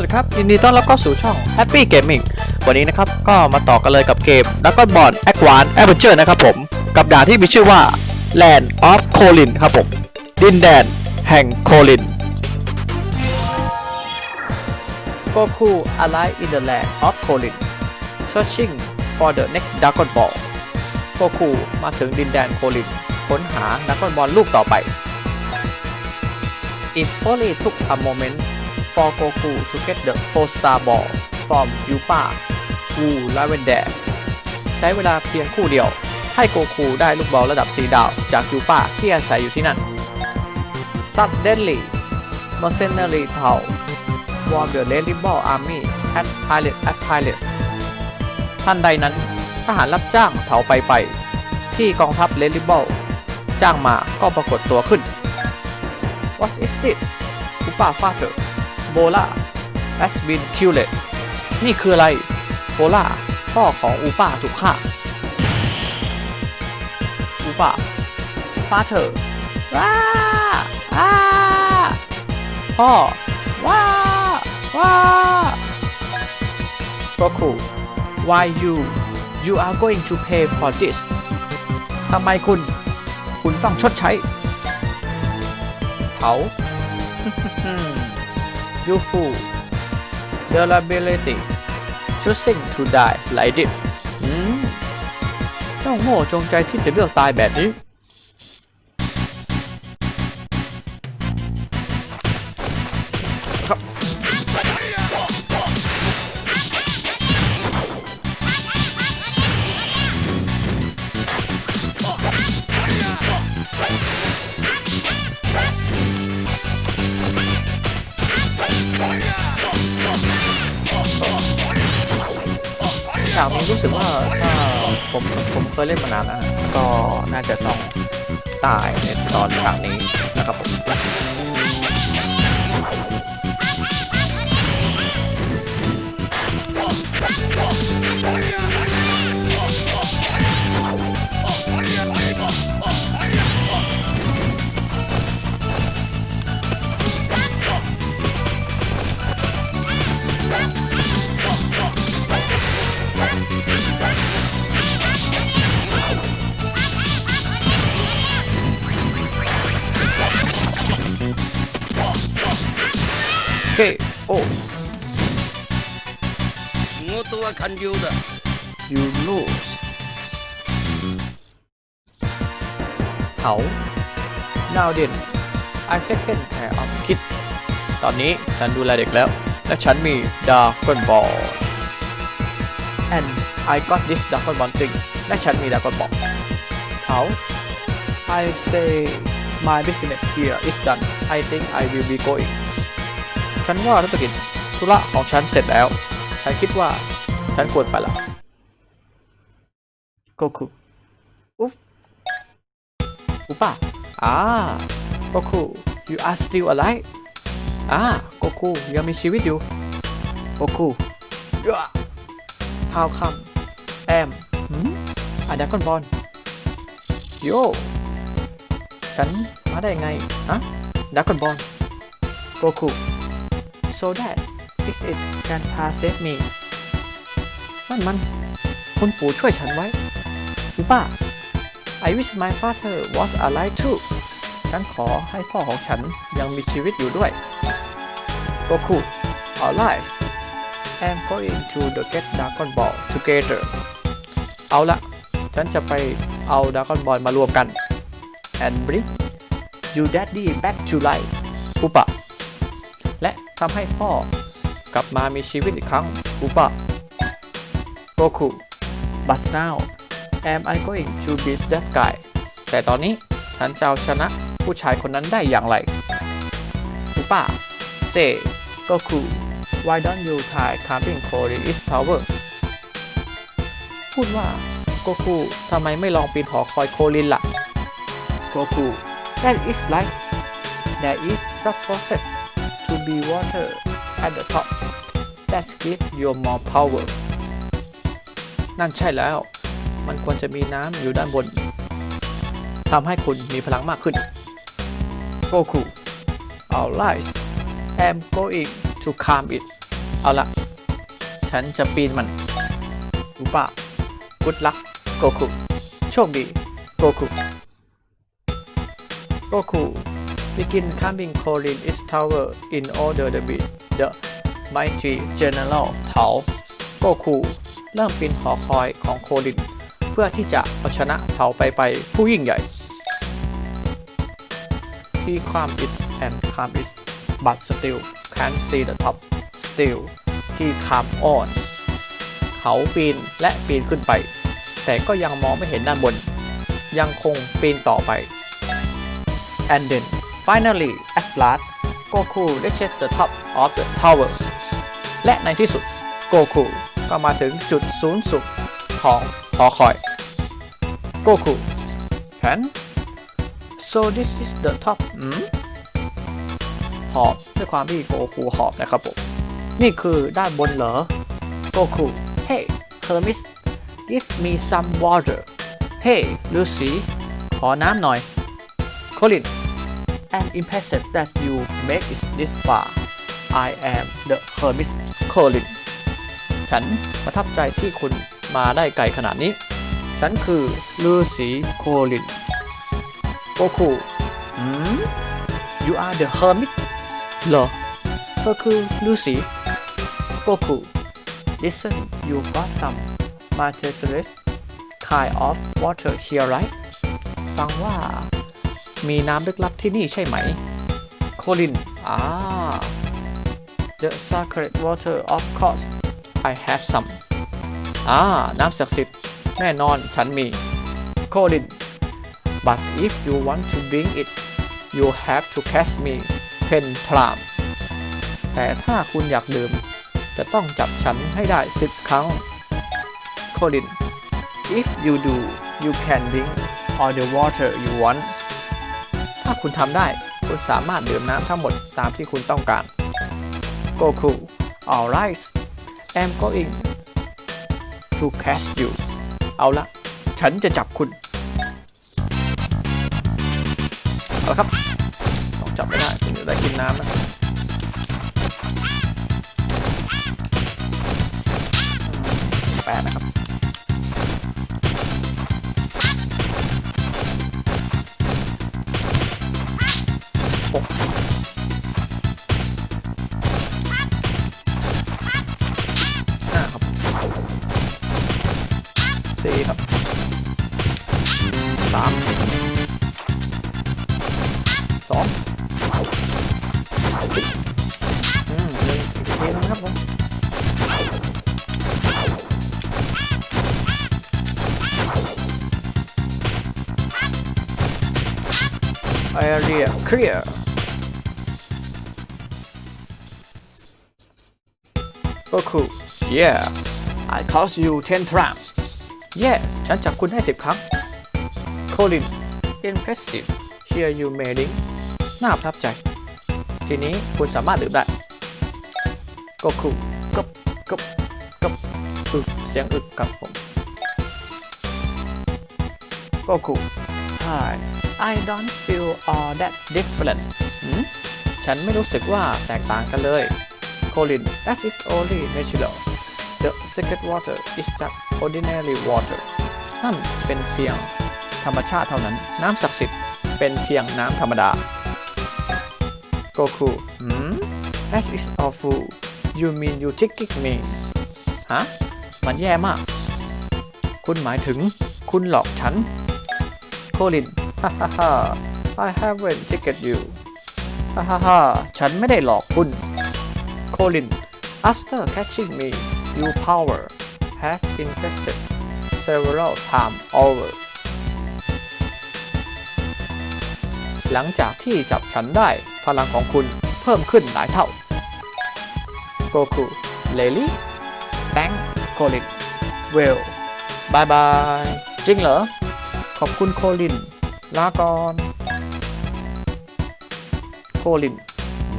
วัสดีครับ ยินดีต้อนรับเข้าสู่ช่อง Happy Gaming วันนี้นะครับ ก็มาต่อกันเลยกับเกม Dragon Ball Advance Adventure นะครับผม กับด่านที่มีชื่อว่า Land of Kolin ครับผม ดินแดนแห่งโคลิน Goku alive in the land of Kolin searching for the next Dragon Ball Goku มาถึงดินแดนโคลิน ค้นหา Dragon Ball ลูกต่อไป It only took a moment for Goku to get the four star ball from Yupa Wu Lavender ใช้เวลาเพียงคู่เดียว ให้โกคูได้ลูกบอลระดับ4ดาวจากยูปาที่อาศัยอยู่ที่นั่น Suddenly Mercenary Tau won the Lady Ball Army at Pilot at Pilot ท่านใดนั้นทหารรับจ้างเถาไปไป ที่กองทัพเลลิบอลจ้างมาก็ปรากฏตัวขึ้น What is this อุปาฟาเธอ โบล่า has been killed นี่คืออะไรโบล่าพ่อของอูป้าถูกฆ่าอูป้าฟาเธอว้าอ้าพ่อว้าว้า Goku why you you are going to pay for this ทำไมคุณ คุณต้องชดใช้ เขา Youthful durability choosing to die like this อืมเจ้าโง่จงใจที่จะเลือกตายแบบนี้ รู้สึกว่าถ้าผมผมเคยเล่นมานานแล้วนะก็น่าจะต้องตายในตอนฉากนี้นะครับผม 仕事は完了だ you lose เขา now then I taken care of kid ตอนนี้ฉันดูแลเด็กแล้ว และฉันมี Dragon Ball and I got this Dragon Ball thing และฉันมี Dragon Ball เขา I say my business here is done I think I will be going ฉันว่าธุรกิจธุระของฉันเสร็จแล้ว ฉันคิดว่า ฉันควรไปละโกคุอุ๊บอุปะอ่าโกคุ you are still alive อ่าโกคุยังมีชีวิตอยู่โกคุยะ how come am หืมอะดากอนบอลโยฉันมาได้ไงฮะดากอนบอลโกคุ so that is it can pass save me นั่นมันคุณปู่ช่วยฉันไว้คุณป้า I wish my father was alive too ฉันขอให้พ่อของฉันยังมีชีวิตอยู่ด้วยโกคุ alright I'm going to the get Dragon Ball together เอาละ ฉันจะไปเอา Dragon Ball มารวมกัน and bring you daddy back to life อุปะและทำให้พ่อ กลับมามีชีวิตอีกครั้งอุปะ Goku but now am I going to beat that guy แต่ตอนนี้ฉันจะเอาชนะผู้ชายคนนั้นได้อย่างไรอุปะ say Goku why don't you try climbing Korea's tower พูดว่าโกคูทำไมไม่ลองปีนหอคอยโคลินล่ะโกคู that is right there is such process to be water at the top that gives you more power นั่นใช่แล้ว มันควรจะมีน้ำอยู่ด้านบนทำให้คุณมีพลังมากขึ้นโกคู alright I'm going to calm it เอาละ ฉันจะปีนมันรู้ป่ะกุดลักโกคุโชคดีโกคุโกคุ begin climbing Colin is tower in order to beat the mighty general เถาโกคูเริ่มปีนหอคอยของโคลิน เพื่อที่จะเอาชนะเถาไปไปผู้ยิ่งใหญ่ ที่ climb it and climb it but still can't see the top still ที่ climb on เขาปีนและปีนขึ้นไป แต่ก็ยังมองไม่เห็นด้านบน ยังคงปีนต่อไป and then finally at last โกคูได้เช็คปออฟเดอะทาวเวอร์และในที่สุดโกคูก็มาถึงจุดศูนย์สุดของหอคอยโกคูแผน so this is the top อืมหอบด้วยความที่โกคูหอบนะครับผม นี่คือด้านบนเหรอโกคู hey อร์มิส give me some water เฮยลูซี่ขอน้ำหน่อยโคลิน I'm impressed that you make it this far I am the Hermes Colin ฉันประทับใจที่คุณมาได้ไกลขนาดนี้ ฉันคือฤาษีโคลินโกคูอืม you are the hermit เหรอเธอคือฤาษีโกคู listen you got some mysterious kind of water here right ฟังว่า มีน้ำลึกลับที่นี่ใช่ไหม โคลิน อ่า the sacred water of course I have some อ่า น้ำศักดิ์สิทธิ์ แน่นอนฉันมี โคลิน but if you want to drink it you have to catch me 10 times แต่ถ้าคุณอยากดื่ม จะต้องจับฉันให้ได้10ครั้ง โคลิน if you do you can drink all the water you want ถ้าคุณทำได้ คุณสามารถดื่มน้ำทั้งหมดตามที่คุณต้องการโกคู alright I'm going to catch you เอาละ ฉันจะจับคุณ เอาละครับ ต้องจับไม่ได้คุณจะได้กินน้ำนะ สี่ครับสามสองอืมหนึ่งอีกทีนึงครับผมเอเรียเคลียร์ Goku yeah I cost you 10 times yeah ฉันจับคุณให้10ครั้ง Colin impressive here you made น่าประทับใจ ทีนี้คุณสามารถดื่มได้ Goku กบกบกบอึเสียงอึกกับผม Goku Hi I don't feel all that different ฉันไม่รู้สึกว่าแตกต่างกันเลย Colin as it only natural the secret water is just ordinary water นั่นเป็นเพียงธรรมชาติเท่านั้น น้ำศักดิ์สิทธิ์เป็นเพียงน้ำธรรมดา Goku หืม That is awful you mean you tricking me ฮะ มันแย่มาก คุณหมายถึงคุณหลอกฉัน Colin ฮ่าฮ่าฮ่า I haven't tricked you ฮ่าฮ่าฮ่า ฉันไม่ได้หลอกคุณ Colin after catching me you power has increased several times over หลังจากที่จับฉันได้พลังของคุณเพิ่มขึ้นหลายเท่า Goku Lily Thank Colin Well Bye bye จริงเหรอ ขอบคุณโคลิน ลาก่อน โคลิน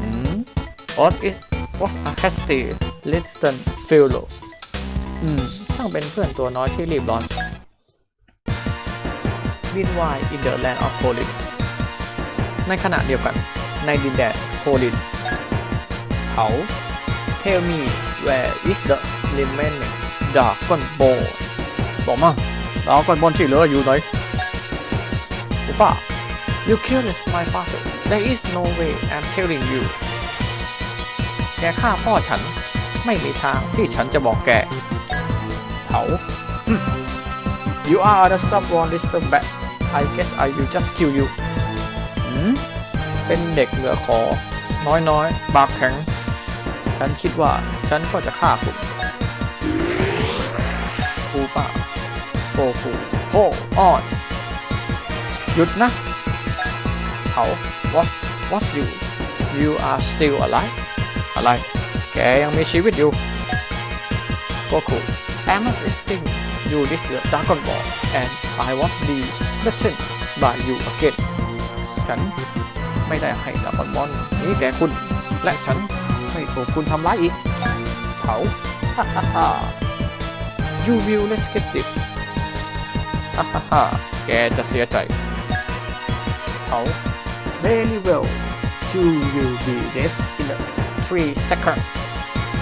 อืม What is was a hasty little fellow อื อืมช่างเป็นเพื่อนตัวน้อยที่รีบร้อน Meanwhile in the land of Colin ในขณะเดียวกัน ในดินแดนโคลินเขา Tell me where is the remaining Dragon Ball บอกมาดราก้อนบอลที่เหลืออยู่ไหนอุป้า You killed my father There is no way I'm telling you แกฆ่าพ่อฉัน ไม่มีทางที่ฉันจะบอกแก เผา You are the stubborn little bat I guess I will just kill you เป็นเด็กเหลือขอ น้อยๆบากแข็ง ฉันคิดว่าฉันก็จะฆ่าคุณกูป่าโกกูโอ้ออนหยุดนะเขา what what you you are still alive อะไร แกยังมีชีวิตอยู่โกคู I'm expecting you this the Dragon Ball and I was be beaten by you again ฉันไม่ได้ให้ดราก้อนบอลนี้แก่คุณ และฉันไม่ถูกคุณทำร้ายอีก เขาฮ่าฮ่าฮ่า you will let's get this ฮ่าฮ่าฮ่าแกจะเสียใจ เขา very well you will be dead in the three seconds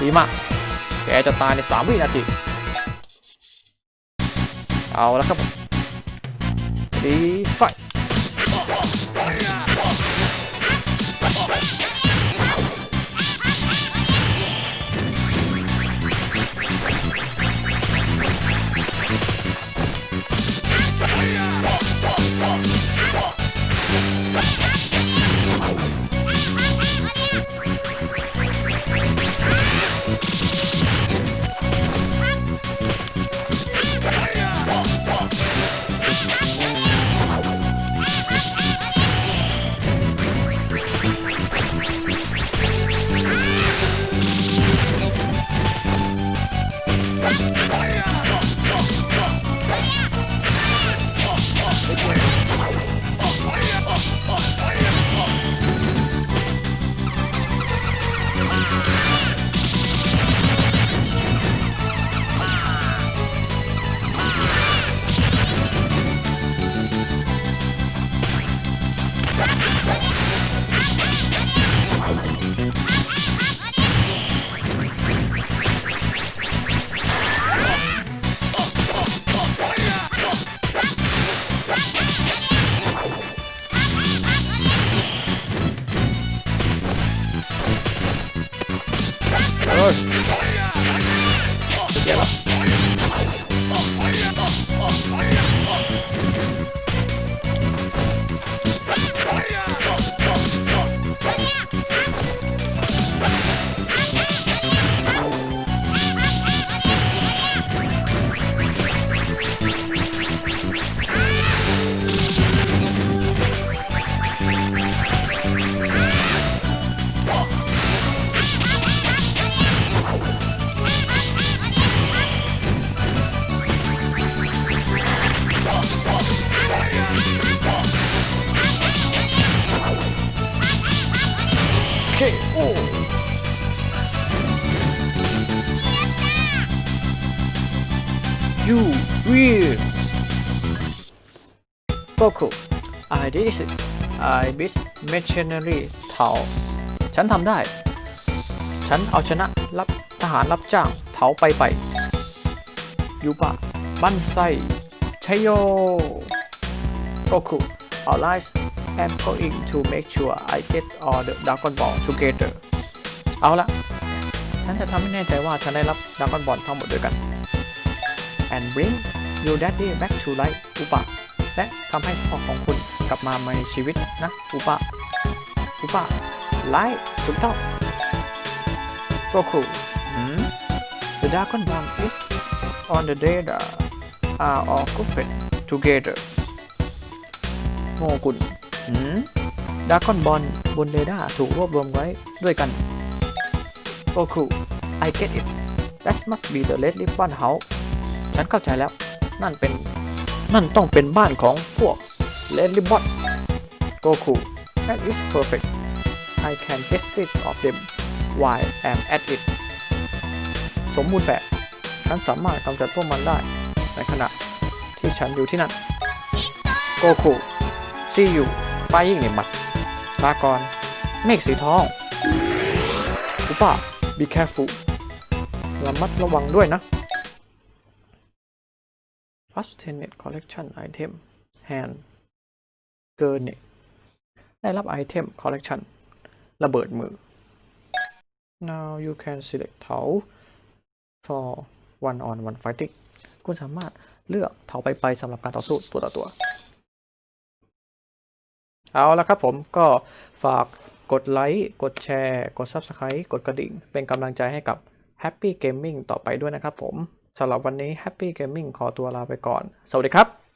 ดีมาก แกจะตายใน 3 วินาที เอาแล้วครับดีไฟ เออเดี๋ I did it I beat Machinery เถาฉันทำได้ ฉันเอาชนะรับทหารรับจ้างเถาไปไปยูปะบันไซชัยโย Goku alright I'm going to make sure I get all the Dragon Ball together เอาละฉันจะทำให้แน่ใจว่าฉันได้รับด r a กอนบอลทั้งหมดด้วยกัน and bring your daddy back to life อุปะ และทำให้พ่อของคุณกลับมาในชีวิตนะอุปะอุปะไลท์ถูกต้องก็คูหืม The Dragon Ball is on the data are all grouped together โง่กุลหืมด r a กอนบอลบนเรดาร์ถูกรวบรวมไว้ด้วยกันก็คู I get it that must be the Red Ribbon House ฉันเข้าใจแล้ว นั่นเป็น นั่นต้องเป็นบ้านของพวก Red Ribbon ก็คู That is perfect I can get rid of them while I'm at it สมบูรณ์แบบฉันสามารถกำจัดพวกมันได้ ในขณะที่ฉันอยู่ที่นั่นโกคูซีอยู่ไฟยิ่งในหมัดลากรเมฆสีทองอุปะ be careful ระมัดระวังด้วยนะ f a s t e n e t Collection Item Hand เกินเนี่ยได้รับไอเทม Collection ระเบิดมือ now you can select เถา for one on one fighting คุณสามารถเลือกเถาไปไปสำหรับการต่อสู้ตัวต่อตัว เอาละครับผมก็ฝากกดไลค์ กดแชร์ กด Subscribe กดกระดิ่ง เป็นกำลังใจให้กับ Happy Gaming ต่อไปด้วยนะครับผม สำหรับวันนี้ Happy Gaming ขอตัวลาไปก่อน สวัสดีครับ